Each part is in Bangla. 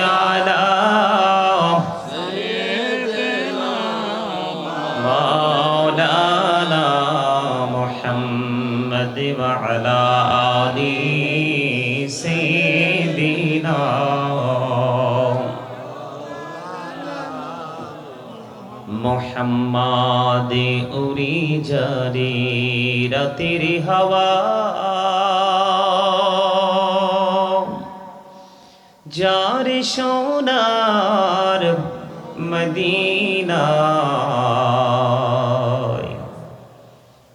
على سيدنا مولانا محمد وعلى سيدنا محمد أري جاري رتير هوا যার সোনার মদিনায়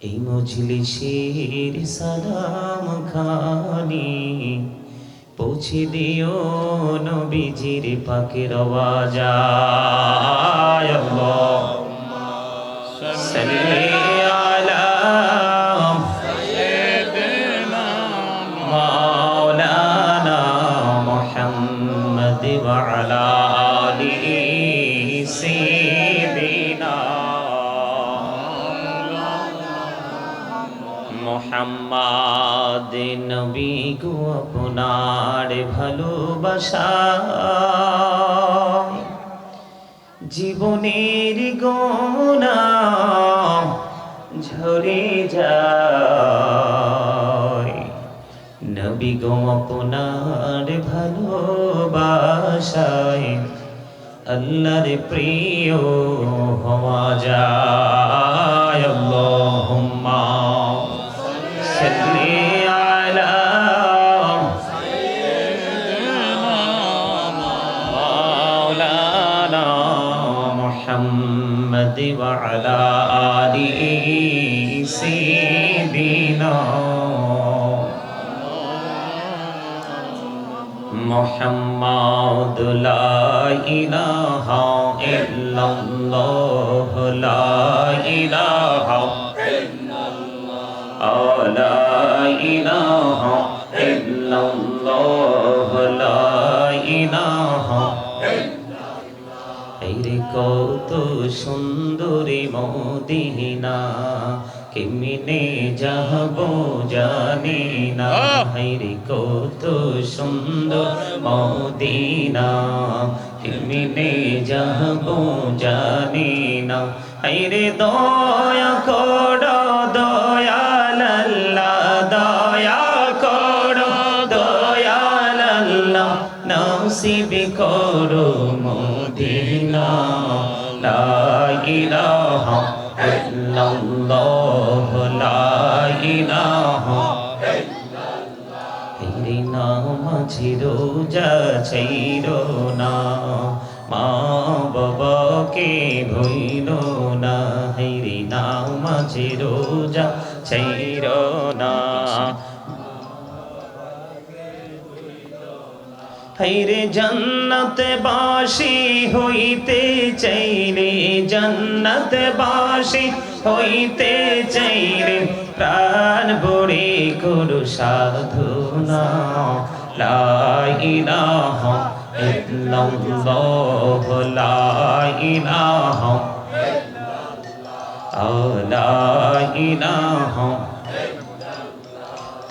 এই মজলিসের সালাম খানি পৌঁছে দিও নবীজির পাকের আওয়াজায় আল্লাহ। সাল্লি মোহাম্মদ নবী গো আপনার ভালোবাসা। জীবনের গোনা ঝরে যায়। নবী গো আপনার ভালোবাসায় আল্লাহর প্রিয় হওয়া যায়। আল্লাহুম্মা على سيدنا مولانا محمد وعلى آله سيدنا محمد لا إله إلا الله لا إله إلا الله لا إله রে কত সুন্দরী মদিনা কেমনে যাব জানি না রে কত সুন্দর মদিনা কেমনে যাব জানি না রে দয়া কর নসিব করো মদিনা, লা ইলাহা ইল্লাল্লাহ, লা ইলাহা মাঝি রোজা ছাইর না, মা বাবাকে ভইল না। হেরে নাম মাঝি না। হাইরে জান্নাত বাসি হইতে চাইলে জান্নাত বাসি হইতে চাইলে প্রাণ ভরে করু সাধনা লা ইলাহা ইল্লাল্লাহ, লা ইলাহা লা ইলাহা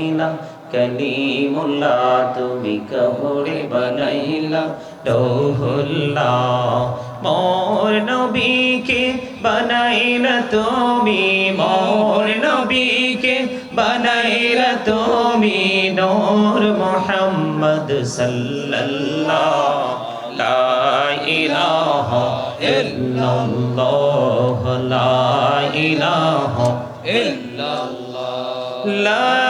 বানাইলা কলিমুল্লা তুমি কহরে বানাইলা। রহুল্লা মোর নবীকে বানাইলা তুমি, মোর নবীকে বানাইলা তুমি নূর মোহাম্মদ সাল্লাল্লাহ। লা ইলাহা ইল্লাল্লাহ, লা ইলাহা ইল্লাল্লাহ। লা